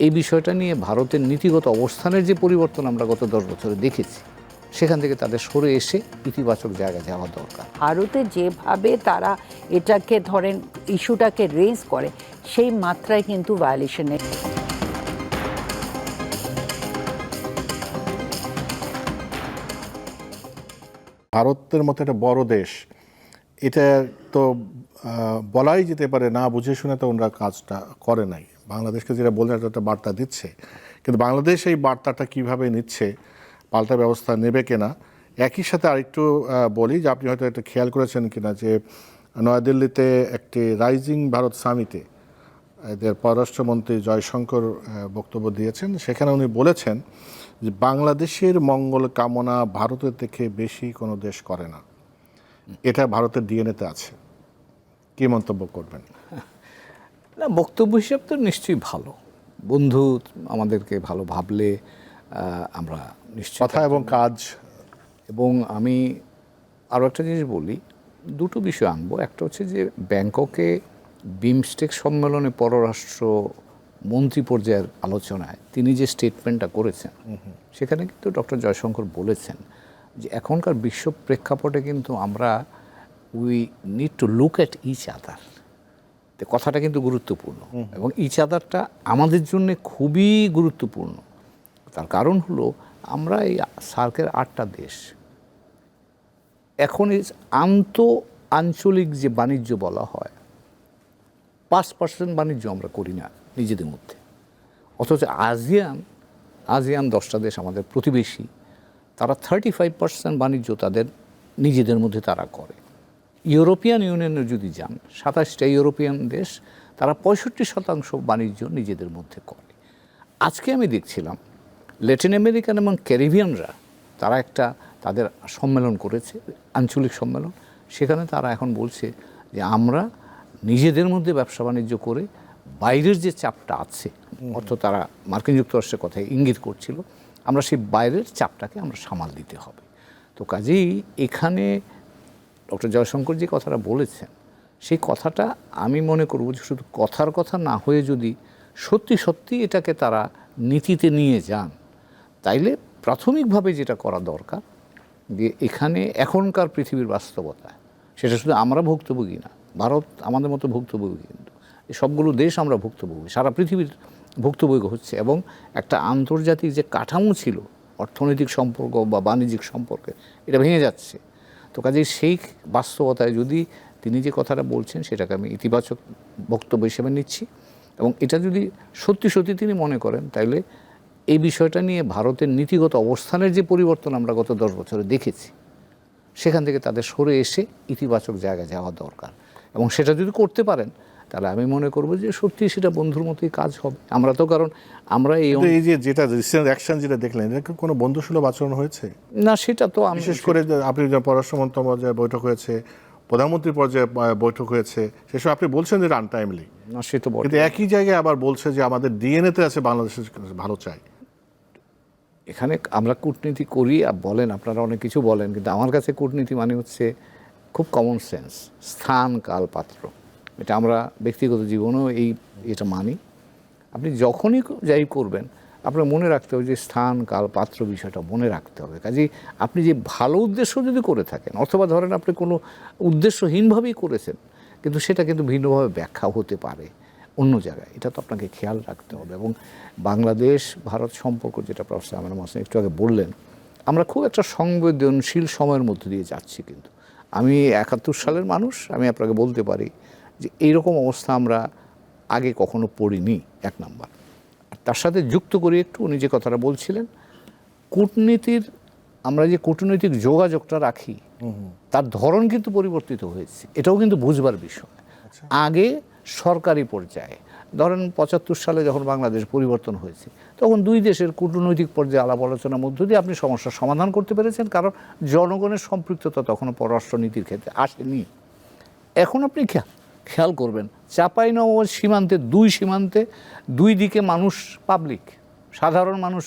এই বিষয়টা নিয়ে ভারতের নীতিগত অবস্থানের যে পরিবর্তন আমরা গত দশ বছরে দেখেছি সেখান থেকে তাদের সরে এসে ইতিবাচক জায়গায় যাওয়া দরকার। ভারতে যেভাবে তারা এটাকে ধরেন ইস্যুটাকে রেজ করে সেই মাত্রায় কিন্তু ভায়োলেশনে ভারতের মতো একটা বড় দেশ এটা তো বলাই যেতে পারে না, বুঝে শুনে তো ওনারা কাজটা করে নাই। বাংলাদেশকে যেটা এটা একটা বার্তা দিচ্ছে। কিন্তু বাংলাদেশ এই বার্তাটা কীভাবে নিচ্ছে, পাল্টা ব্যবস্থা নেবে কিনা, একই সাথে আরেকটু বলি যে আপনি হয়তো একটা খেয়াল করেছেন কিনা যে নয়াদিল্লিতে একটি রাইজিং ভারত সামিটে এদের পররাষ্ট্রমন্ত্রী জয়শঙ্কর বক্তব্য দিয়েছেন। সেখানে উনি বলেছেন যে বাংলাদেশের মঙ্গল কামনা ভারতের থেকে বেশি কোনো দেশ করে না। এটা ভারতের ডিএনএতে আছে। কি মন্তব্য করবেন? না বক্তব্য হিসাব তো নিশ্চয়ই ভালো। বন্ধু আমাদেরকে ভালো ভাবলে আমরা নিশ্চয়ই কথা এবং কাজ। এবং আমি আরও একটা জিনিস বলি দুটো বিষয় আনব। একটা হচ্ছে যে ব্যাংককে বিমস্টেক সম্মেলনে পররাষ্ট্র মন্ত্রী পর্যায়ের আলোচনায় তিনি যে স্টেটমেন্টটা করেছেন সেখানে কিন্তু ডক্টর জয়শঙ্কর বলেছেন যে এখনকার বিশ্ব প্রেক্ষাপটে কিন্তু আমরা we need to look at each other তো কথাটা কিন্তু গুরুত্বপূর্ণ। এবং ইচ আদারটা আমাদের জন্য খুবই গুরুত্বপূর্ণ। তার কারণ হলো আমরা এই সার্কের আটটা দেশ। এখন এই আন্ত আঞ্চলিক যে বাণিজ্য বলা হয় পাঁচ পার্সেন্ট বাণিজ্য আমরা করি না নিজেদের মধ্যে। অথচ আজিয়ান আজিয়ান দশটা দেশ আমাদের প্রতিবেশী। তারা থার্টি ফাইভ পার্সেন্ট বাণিজ্য তাদের নিজেদের মধ্যে তারা করে। ইউরোপিয়ান ইউনিয়নে যদি যান, সাতাশটা ইউরোপিয়ান দেশ, তারা পঁয়ষট্টি শতাংশ বাণিজ্য নিজেদের মধ্যে করে। আজকে আমি দেখছিলাম, ল্যাটিন আমেরিকান এবং ক্যারিবিয়ানরা তারা একটা তাদের সম্মেলন করেছে, আঞ্চলিক সম্মেলন। সেখানে তারা এখন বলছে যে, আমরা নিজেদের মধ্যে ব্যবসা বাণিজ্য করে বাইরের যে চাপটা আছে অর্থ তারা মার্কিন যুক্তরাষ্ট্রের কথায় ইঙ্গিত করছিল আমরা সেই বাইরের চাপটাকে আমরা সামাল দিতে হবে। তো কাজেই এখানে ডক্টর জয়শঙ্কর যে কথাটা বলেছেন, সেই কথাটা আমি মনে করব যে শুধু কথার কথা না হয়ে যদি সত্যি সত্যি এটাকে তারা নীতিতে নিয়ে যান, তাইলে প্রাথমিকভাবে যেটা করা দরকার যে এখানে এখনকার পৃথিবীর বাস্তবতা, সেটা শুধু আমরা ভুক্তভোগী না, ভারত আমাদের মতো ভুক্তভোগী কিন্তু সবগুলো দেশ আমরা ভুক্তভোগী, সারা পৃথিবীর ভুক্তভোগী হচ্ছে এবং একটা আন্তর্জাতিক যে কাঠামো ছিল, অর্থনৈতিক সম্পর্ক বা বাণিজ্যিক সম্পর্কে, এটা ভেঙে যাচ্ছে। তো কাজেই সেই বাস্তবতায় যদি তিনি যে কথাটা বলছেন, সেটাকে আমি ইতিবাচক বক্তব্য হিসেবে নিচ্ছি এবং এটা যদি সত্যি সত্যি তিনি মনে করেন, তাইলে এই বিষয়টা নিয়ে ভারতের নীতিগত অবস্থানের যে পরিবর্তন আমরা গত দশ বছরে দেখেছি, সেখান থেকে তাদের সরে এসে ইতিবাচক জায়গায় যাওয়া দরকার এবং সেটা যদি করতে পারেন তাহলে আমি মনে করব যে সত্যি সেটা বন্ধুর মতোই কাজ হবে। আমরা তো কারণ আমরা এই এই যে যেটা রিসেন্ট অ্যাকশন যেটা দেখলেন এটা কোনো বন্ধুসুলভ আচরণ হয়েছে? না সেটা তো আমি বিশেষ করে আপনি যে পররাষ্ট্রমন্ত্রী পর্যায়ে বৈঠক হয়েছে প্রধানমন্ত্রী পর্যায়ে বৈঠক হয়েছে সেসব আপনি বলছেন যে আনটাইমলি না সে তো কিন্তু একই জায়গায় আবার বলছে যে আমাদের ডিএনএতে আছে বাংলাদেশের ভালো চাই। এখানে আমরা কূটনীতি করি আর বলেন আপনারা অনেক কিছু বলেন কিন্তু আমার কাছে কূটনীতি মানে হচ্ছে খুব কমন সেন্স স্থান কাল পাত্র এটা আমরা ব্যক্তিগত জীবনেও এই, এটা মানি। আপনি যখনই যাই করবেন, আপনার মনে রাখতে হবে যে স্থান কাল পাত্র বিষয়টা মনে রাখতে হবে। কাজেই আপনি যে ভালো উদ্দেশ্য যদি করে থাকেন, অথবা ধরেন আপনি কোনো উদ্দেশ্যহীনভাবেই করেছেন, কিন্তু সেটা কিন্তু ভিন্নভাবে ব্যাখ্যা হতে পারে অন্য জায়গায়। এটা তো আপনাকে খেয়াল রাখতে হবে এবং বাংলাদেশ, ভারত সম্পর্ক যেটা প্রফেসর আমার মাসে একটু আগে বললেন, আমরা খুব একটা সংবেদনশীল সময়ের মধ্যে দিয়ে যাচ্ছি কিন্তু। আমি একাত্তর সালের মানুষ, আমি আপনাকে বলতে পারি যে এইরকম অবস্থা আমরা আগে কখনো পড়িনি এক নাম্বার। আর তার সাথে যুক্ত করে একটু উনি যে কথাটা বলছিলেন কূটনীতির আমরা যে কূটনৈতিক যোগাযোগটা রাখি তার ধরন কিন্তু পরিবর্তিত হয়েছে। এটাও কিন্তু বুঝবার বিষয়। আগে সরকারি পর্যায়ে ধরেন পঁচাত্তর সালে যখন বাংলাদেশ পরিবর্তন হয়েছে তখন দুই দেশের কূটনৈতিক পর্যায়ে আলাপ আলোচনার মধ্য দিয়ে আপনি সমস্যার সমাধান করতে পেরেছেন কারণ জনগণের সম্পৃক্ততা তখনও পররাষ্ট্রনীতির ক্ষেত্রে আসেনি। এখন আপনি খেয়াল করবেন চাপাই নবাবগঞ্জ সীমান্তে, দুই সীমান্তে দুই দিকে মানুষ পাবলিক সাধারণ মানুষ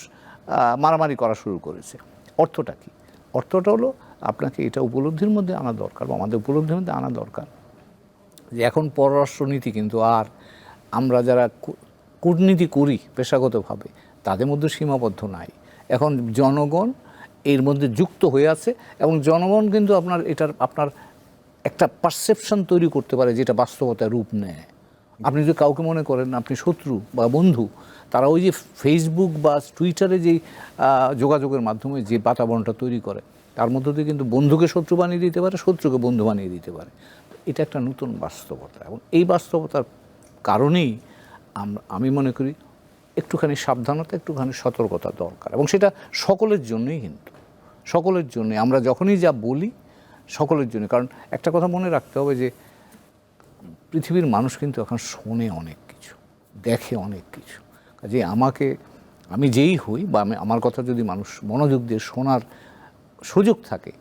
মারামারি করা শুরু করেছে। অর্থটা কি? অর্থটা হলো আপনাকে এটা উপলব্ধির মধ্যে আনা দরকার বা আমাদের উপলব্ধির মধ্যে আনা দরকার। যে এখন পররাষ্ট্রনীতি কিন্তু আর আমরা যারা কূটনীতি করি পেশাগতভাবে, তাদের মধ্যে সীমাবদ্ধ নাই। এখন জনগণ এর মধ্যে যুক্ত হয়ে আছে এবং জনগণ কিন্তু আপনার এটার, আপনার একটা পারসেপশন তৈরি করতে পারে যেটা বাস্তবতায় রূপ নেয়। আপনি যদি কাউকে মনে করেন আপনি শত্রু বা বন্ধু তারা ওই যে ফেসবুক বা টুইটারে আহ, যোগাযোগের মাধ্যমে যে বাতাবরণটা তৈরি করে তার মধ্য দিয়ে কিন্তু বন্ধুকে শত্রু বানিয়ে দিতে পারে শত্রুকে বন্ধু বানিয়ে দিতে পারে। এটা একটা নতুন বাস্তবতা এবং এই বাস্তবতার কারণেই আমরা আমি মনে করি একটুখানি সাবধানতা একটুখানি সতর্কতা দরকার এবং সেটা সকলের জন্যই কিন্তু। সকলের জন্যই। আমরা যখনই যা বলি সকলের জন্য। কারণ একটা কথা মনে রাখতে হবে যে, পৃথিবীর মানুষ কিন্তু এখন শোনে অনেক কিছু, দেখে অনেক কিছু। কাজে আমাকে, আমি যেই হই বা আমি, আমার কথা যদি মানুষ মনোযোগ দিয়ে শোনার সুযোগ থাকে,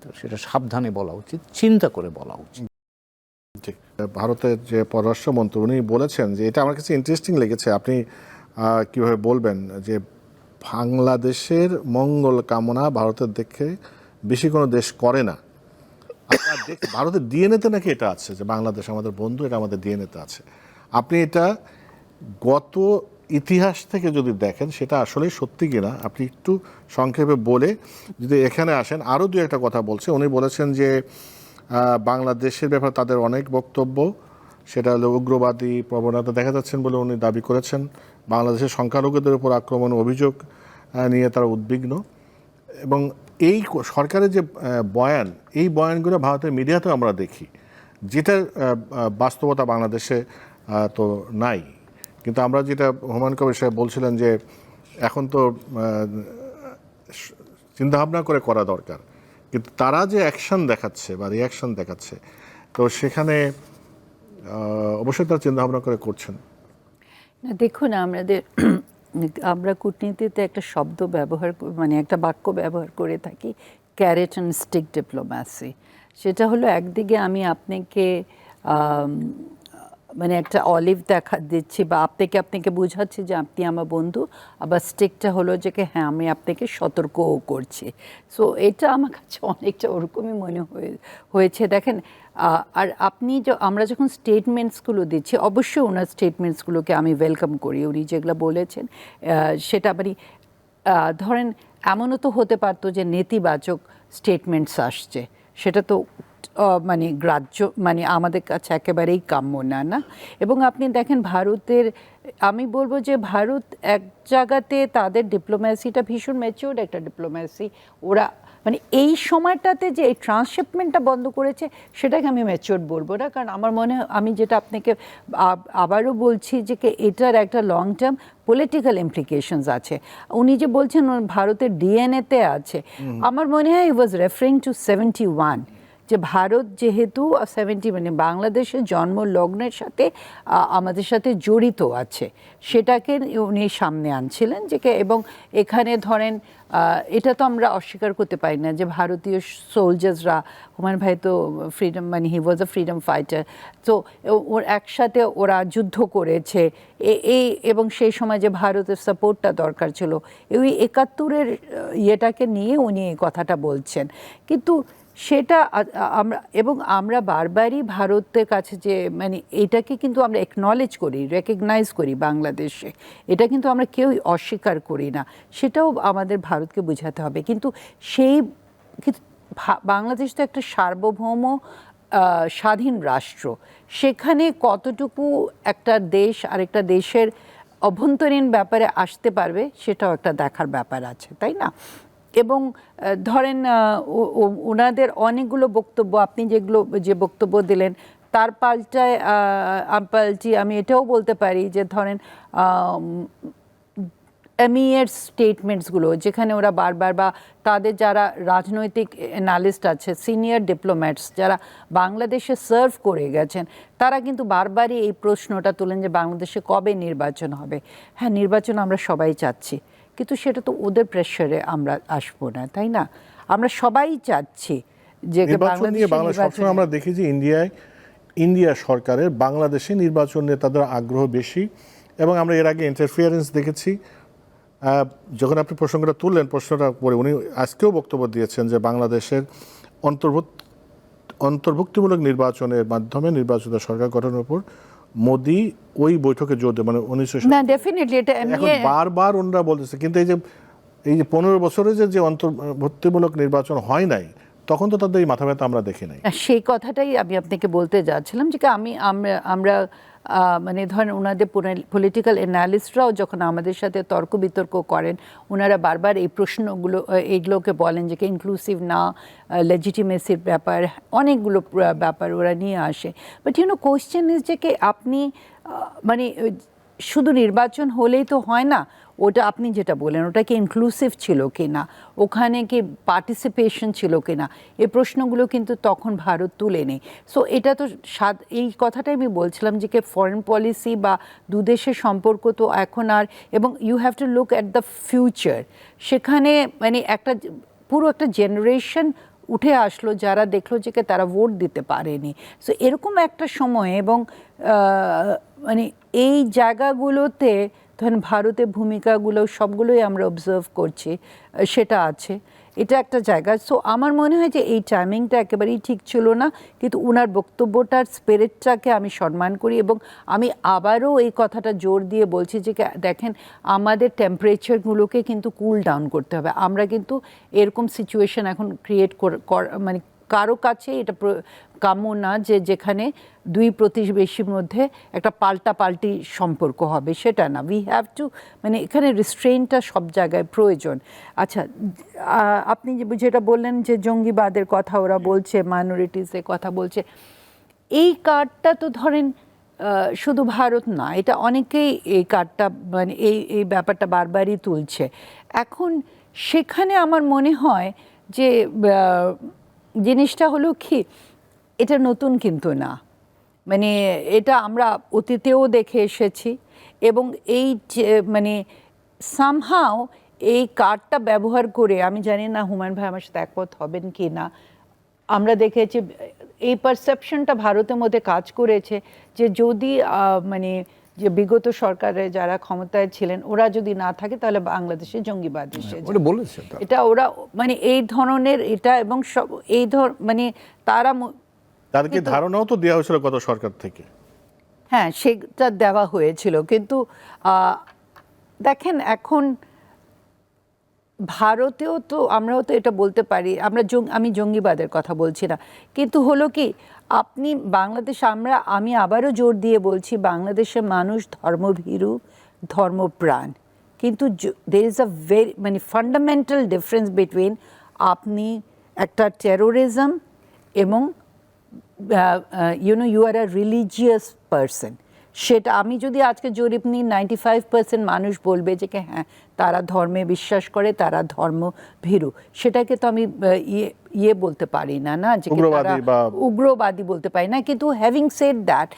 তো সেটা সাবধানে বলা উচিত, চিন্তা করে বলা উচিত। ভারতের যে পররাষ্ট্রমন্ত্রী উনি বলেছেন যে, এটা আমার কাছে ইন্টারেস্টিং লেগেছে। আপনি কীভাবে বলবেন যে, বাংলাদেশের মঙ্গল কামনা ভারতের দেখে বেশি কোনো দেশ করে না। ভারতের ডিএনএতে নাকি এটা আছে যে বাংলাদেশ আমাদের বন্ধু, এটা আমাদের ডিএনএতে আছে। আপনি এটা গত ইতিহাস থেকে যদি দেখেন, সেটা আসলে সত্যি কিনা, আপনি একটু সংক্ষেপে বলে যদি এখানে আসেন আরও দু একটা কথা বলছে। উনি বলেছেন যে বাংলাদেশের ব্যাপারে তাদের অনেক বক্তব্য, সেটা হলো উগ্রবাদী প্রবণতা দেখা যাচ্ছেন বলে উনি দাবি করেছেন। বাংলাদেশের সংখ্যালঘুদের উপর আক্রমণ অভিযোগ নিয়ে তারা উদ্বিগ্ন। এবং এই সরকারের যে বয়ান এই বয়ানগুলো ভারতের মিডিয়াতেও আমরা দেখি। আহ, বাস্তবতা বাংলাদেশে তো নাই। কিন্তু আমরা যেটা হুমায়ুন কবির সাহেব বলছিলেন যে এখন তো চিন্তাভাবনা করে করা দরকার। কিন্তু তারা যে অ্যাকশন দেখাচ্ছে বা রিয়াকশন দেখাচ্ছে তো সেখানে অবশ্যই তারা চিন্তাভাবনা করে করছেন। দেখুন আমাদের আমরা কূটনীতিতে একটা শব্দ ব্যবহার মানে একটা বাক্য ব্যবহার করে থাকি, ক্যারেট অ্যান্ড স্টিক ডিপ্লোম্যাসি সেটা হলো একদিকে আমি আপনাকে মানে একটা অলিভ দেখা দিচ্ছি বা আপনাকে আপনাকে বোঝাচ্ছি যে আপনি আমার বন্ধু, আবার স্টিকটা হলো যে হ্যাঁ আমি আপনাকে সতর্কও করছি। সো এটা আমার কাছে অনেকটা ওরকমই মনে হয়ে, হয়েছে। দেখেন আর আপনি আমরা যখন স্টেটমেন্টসগুলো দিচ্ছি, অবশ্যই ওনার স্টেটমেন্টসগুলোকে আমি ওয়েলকাম করি। উনি যেগুলো বলেছেন সেটা মানে ধরেন এমনও তো হতে পারতো যে নেতিবাচক স্টেটমেন্টস আসছে। সেটা তো মানে গ্রাহ্য মানে আমাদের কাছে একেবারেই কাম্য না না? এবং আপনি দেখেন ভারতের, আমি বলব যে ভারত এক জায়গাতে তাদের ডিপ্লোম্যাসিটা ভীষণ ম্যাচিওর্ড একটা ডিপ্লোম্যাসি ওরা মানে এই সময়টাতে যে এই ট্রান্সশিপমেন্টটা বন্ধ করেছে সেটাকে আমি ম্যাচিওর বলব না। কারণ আমার মনে হয় আমি যেটা আপনাকে আবারও বলছি যে এটার একটা লং টার্ম পলিটিক্যাল ইমপ্লিকেশনস আছে। উনি যে বলছেন ভারতের ডিএনএতে আছে। আমার মনে হয় I was referring to seventy one যে ভারত যেহেতু সেভেন্টি মানে বাংলাদেশের জন্ম লগ্নের সাথে আমাদের সাথে জড়িত আছে, সেটাকে উনি সামনে আনছিলেন যে এবং এখানে ধরেন এটা তো আমরা অস্বীকার করতে পারি না যে ভারতীয় সোলজার্সরা হুমায়ুন ভাই তো ফ্রিডম মানে হি ওয়াজ আ ফ্রিডম ফাইটার তো ওর একসাথে ওরা যুদ্ধ করেছে এই এবং সেই সময় যে ভারতের সাপোর্টটা দরকার ছিল ওই একাত্তরের ইয়েটাকে নিয়ে উনি এই কথাটা বলছেন। কিন্তু সেটা আমরা, এবং আমরা বারবারই ভারতের কাছে যে মানে এটাকে কিন্তু আমরা একনলেজ করি রেকগনাইজ করি বাংলাদেশে। এটা কিন্তু আমরা কেউই অস্বীকার করি না। সেটাও আমাদের ভারতকে বোঝাতে হবে। কিন্তু সেই, কিন্তু বাংলাদেশ তো একটা সার্বভৌম স্বাধীন রাষ্ট্র। সেখানে কতটুকু একটা দেশ আরেকটা দেশের অভ্যন্তরীণ ব্যাপারে আসতে পারবে, সেটাও একটা দেখার ব্যাপার আছে, তাই না? এবং ধরেন ওনাদের অনেকগুলো বক্তব্য, আপনি যেগুলো, যে বক্তব্য দিলেন, তার পাল্টায় পাল্টি, আমি এটাও বলতে পারি যে, ধরেন এমিএর স্টেটমেন্টসগুলো যেখানে ওরা বারবার বা তাদের যারা রাজনৈতিক অ্যানালিস্ট আছে সিনিয়র ডিপ্লোম্যাটস যারা বাংলাদেশে সার্ভ করে গেছেন, তারা কিন্তু বারবারই এই প্রশ্নটা তোলেন যে, বাংলাদেশে কবে নির্বাচন হবে? হ্যাঁ নির্বাচন আমরা সবাই চাচ্ছি। কিন্তু সেটা তো ওদের প্রেশারে আমরা আসব না তাই না? আমরা সবাই চাচ্ছি যে নির্বাচন আমরা দেখি যে ইন্ডিয়ায় ইন্ডিয়া সরকারের বাংলাদেশে নির্বাচন নিয়ে তাদের আগ্রহ বেশি এবং আমরা এর আগে ইন্টারফিয়ারেন্স দেখেছি। আহ, যখন আপনি প্রসঙ্গটা তুললেন প্রশ্নটা পরে উনি আজকেও বক্তব্য দিয়েছেন যে বাংলাদেশের অন্তর্ভুক্ত অন্তর্ভুক্তিমূলক নির্বাচনের মাধ্যমে নির্বাচিত সরকার গঠনের উপর মোদি ওই বৈঠকে জোর দেয় মানে উনিশশো না ডেফিনেটলি এটা এখন বারবার ওনারা বলতেছে কিন্তু এই যে এই যে পনেরো বছরে যে যে অন্তর্ভুক্তিমূলক নির্বাচন হয় নাই তখন তো তাদের এই মাথা ব্যথা আমরা দেখি নাই। সেই কথাটাই আমি আপনাকে বলতে যাচ্ছিলাম যে আমি আমরা মানে ধরেন ওনাদের পলিটিক্যাল অ্যানালিস্টরাও যখন আমাদের সাথে তর্ক বিতর্ক করেন, ওনারা বারবার এই প্রশ্নগুলো এইগুলোকে বলেন যে ইনক্লুসিভ না লেজিটিমেসির ব্যাপার, অনেকগুলো ব্যাপার ওরা নিয়ে আসে। বাট ইউনো কোয়েশ্চেন ইজ যে আপনি মানে শুধু নির্বাচন হলেই তো হয় না ওটা আপনি যেটা বলেন ওটা কি ইনক্লুসিভ ছিল কি না ওখানে কি পার্টিসিপেশন ছিল কি না এই প্রশ্নগুলো কিন্তু তখন ভারত তুলে নেই সো এটা তো সাদ, এই কথাটাই আমি বলছিলাম যে কি ফরেন পলিসি বা দু দেশের সম্পর্ক তো এখন আর, এবং you have to look at the future সেখানে মানে একটা পুরো একটা জেনারেশন উঠে আসলো যারা দেখল যে কি তারা ভোট দিতে পারেনি। সো এরকম একটা সময় এবং মানে এই জায়গাগুলোতে ধরেন ভারতের ভূমিকাগুলো, সবগুলোই আমরা অবজার্ভ করছি সেটা আছে। এটা একটা জায়গা। সো আমার মনে হয় যে এই টাইমিংটা একেবারেই ঠিক ছিল না, কিন্তু ওনার বক্তব্যটার স্পিরিটটাকে আমি সম্মান করি এবং আমি আবারও এই কথাটা জোর দিয়ে বলছি যে দেখেন, আমাদের টেম্পারেচারগুলোকে কিন্তু কুল ডাউন করতে হবে। আমরা কিন্তু এরকম সিচুয়েশন এখন ক্রিয়েট মানে কারও কাছে এটা কাম্য না যে যেখানে দুই প্রতিবেশীর মধ্যে একটা পাল্টা পাল্টি সম্পর্ক হবে, সেটা না। উই হ্যাভ টু মানে এখানে রিস্ট্রেনটা সব জায়গায় প্রয়োজন। আচ্ছা আপনি যেটা বললেন যে জঙ্গিবাদের কথা ওরা বলছে মাইনরিটিসের কথা বলছে, এই কার্ডটা তো ধরেন শুধু ভারত না, এটা অনেকেই এই কার্ডটা মানে এই এই ব্যাপারটা বারবারই তুলছে। এখন সেখানে আমার মনে হয় যে জিনিসটা হলো কি, এটা নতুন কিন্তু না। মানে এটা আমরা অতীতেও দেখে এসেছি এবং এই মানে সামহাও এই কার্ডটা ব্যবহার করে, আমি জানি না হুমায়ুন ভাই আমার সাথে একমত হবেন কি না, আমরা দেখেছি, এই পারসেপশনটা ভারতের মধ্যে কাজ করেছে যে যদি মানে যে বিগত সরকারে যারা ক্ষমতায় ছিলেন ওরা যদি না থাকে তাহলে বাংলাদেশে জঙ্গিবাদ এসে বলেছে এটা ওরা মানে এই ধরনের এটা এবং সব এই ধর মানে তারা তাদেরকে ধারণাও তো দেওয়া হয়েছিল গত সরকার থেকে। হ্যাঁ সেটা দেওয়া হয়েছিল। কিন্তু আহ, দেখেন এখন ভারতেও তো আমরাও তো এটা বলতে পারি আমরা আমি জঙ্গিবাদের কথা বলছি না। কিন্তু হলো কি আপনি বাংলাদেশ, আমরা, আমি আবারও জোর দিয়ে বলছি, বাংলাদেশের মানুষ ধর্মভীরু, ধর্মপ্রাণ। কিন্তু দের ইজ আ ভেরি মানে ফান্ডামেন্টাল ডিফারেন্স বিটুইন আপনি একটা টেরোরিজম এবং you know you are a religious person সেটা আমি যদি আজকে জরিপ নিই নাইনটি ফাইভ পার্সেন্ট মানুষ বলবে যে কি হ্যাঁ তারা ধর্মে বিশ্বাস করে তারা ধর্ম ভীরু। সেটাকে তো আমি আহ, ইয়ে ইয়ে বলতে পারি না না? যে কি উগ্রবাদী তারা বা- উগ্রবাদী বলতে পারি না। কিন্তু হ্যাভিং সেড দ্যাট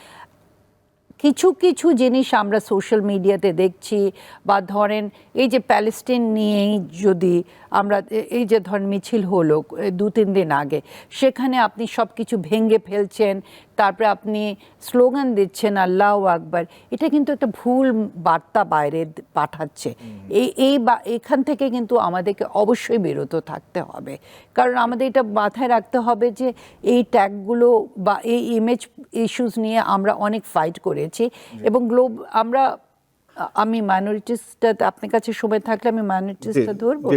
কিছু কিছু জিনিস আমরা সোশ্যাল মিডিয়াতে দেখছি বা ধরেন এই যে প্যালেস্টিন নিয়েই যদি আমরা এই যে ধরেন মিছিল হলো দু তিন দিন আগে সেখানে আপনি সব কিছু ভেঙে ফেলছেন তারপরে আপনি স্লোগান দিচ্ছেন আল্লাহ আকবার। এটা কিন্তু একটা ভুল বার্তা বাইরে পাঠাচ্ছে। এই এই বা- এখান থেকে কিন্তু আমাদেরকে অবশ্যই বিরত থাকতে হবে। কারণ আমাদের এটা মাথায় রাখতে হবে যে এই ট্যাগগুলো বা এই ইমেজ ইস্যুস নিয়ে আমরা অনেক ফাইট করেছি এবং গ্লোব আমরা আমি মাইনরিটিসটা আপনার কাছে সময় থাকলে আমি মাইনরিটিসটা ধরবো।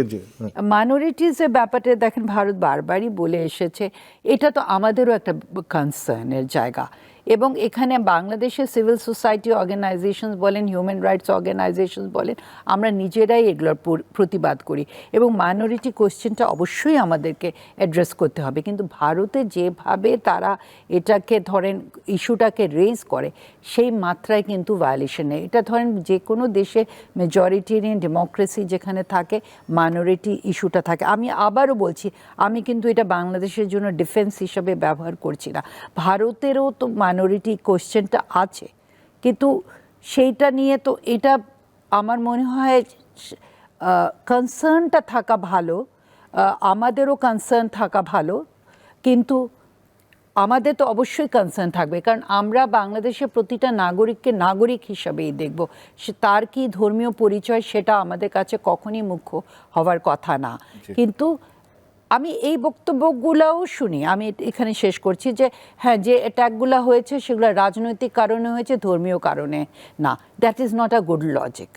মাইনরিটিসের ব্যাপারটা দেখেন ভারত বারবারই বলে এসেছে এটা তো আমাদেরও একটা কনসার্নের জায়গা। এবং এখানে বাংলাদেশের সিভিল সোসাইটি অর্গানাইজেশনস বলেন, হিউম্যান রাইটস অর্গানাইজেশনস বলেন, আমরা নিজেরাই এগুলোর প্রতিবাদ করি এবং মাইনরিটি কোশ্চেনটা অবশ্যই আমাদেরকে অ্যাড্রেস করতে হবে। কিন্তু ভারতে যেভাবে তারা এটাকে ধরেন ইস্যুটাকে রেজ করে, সেই মাত্রায় কিন্তু ভায়োলেশন এটা ধরেন যে কোনো দেশে মেজরিটেরিয়ান ডেমোক্রেসি যেখানে থাকে মাইনরিটি ইস্যুটা থাকে। আমি আবারও বলছি, আমি কিন্তু এটা বাংলাদেশের জন্য ডিফেন্স হিসাবে ব্যবহার করছি না। ভারতেরও তো মাইনরিটি কোশ্চেনটা আছে। কিন্তু সেইটা নিয়ে তো এটা আমার মনে হয় কনসার্নটা থাকা ভালো আমাদেরও কনসার্ন থাকা ভালো কিন্তু আমাদের তো অবশ্যই কনসার্ন থাকবে। কারণ আমরা বাংলাদেশের প্রতিটা নাগরিককে নাগরিক হিসাবেই দেখব। সে তার কি ধর্মীয় পরিচয় সেটা আমাদের কাছে কখনই মুখ্য হওয়ার কথা না। কিন্তু আমি এই বক্তব্যগুলোও শুনি। আমি এখানে শেষ করছি যে হ্যাঁ যে অ্যাট্যাকগুলো হয়েছে, সেগুলো রাজনৈতিক কারণে হয়েছে, ধর্মীয় কারণে না। That is not a good logic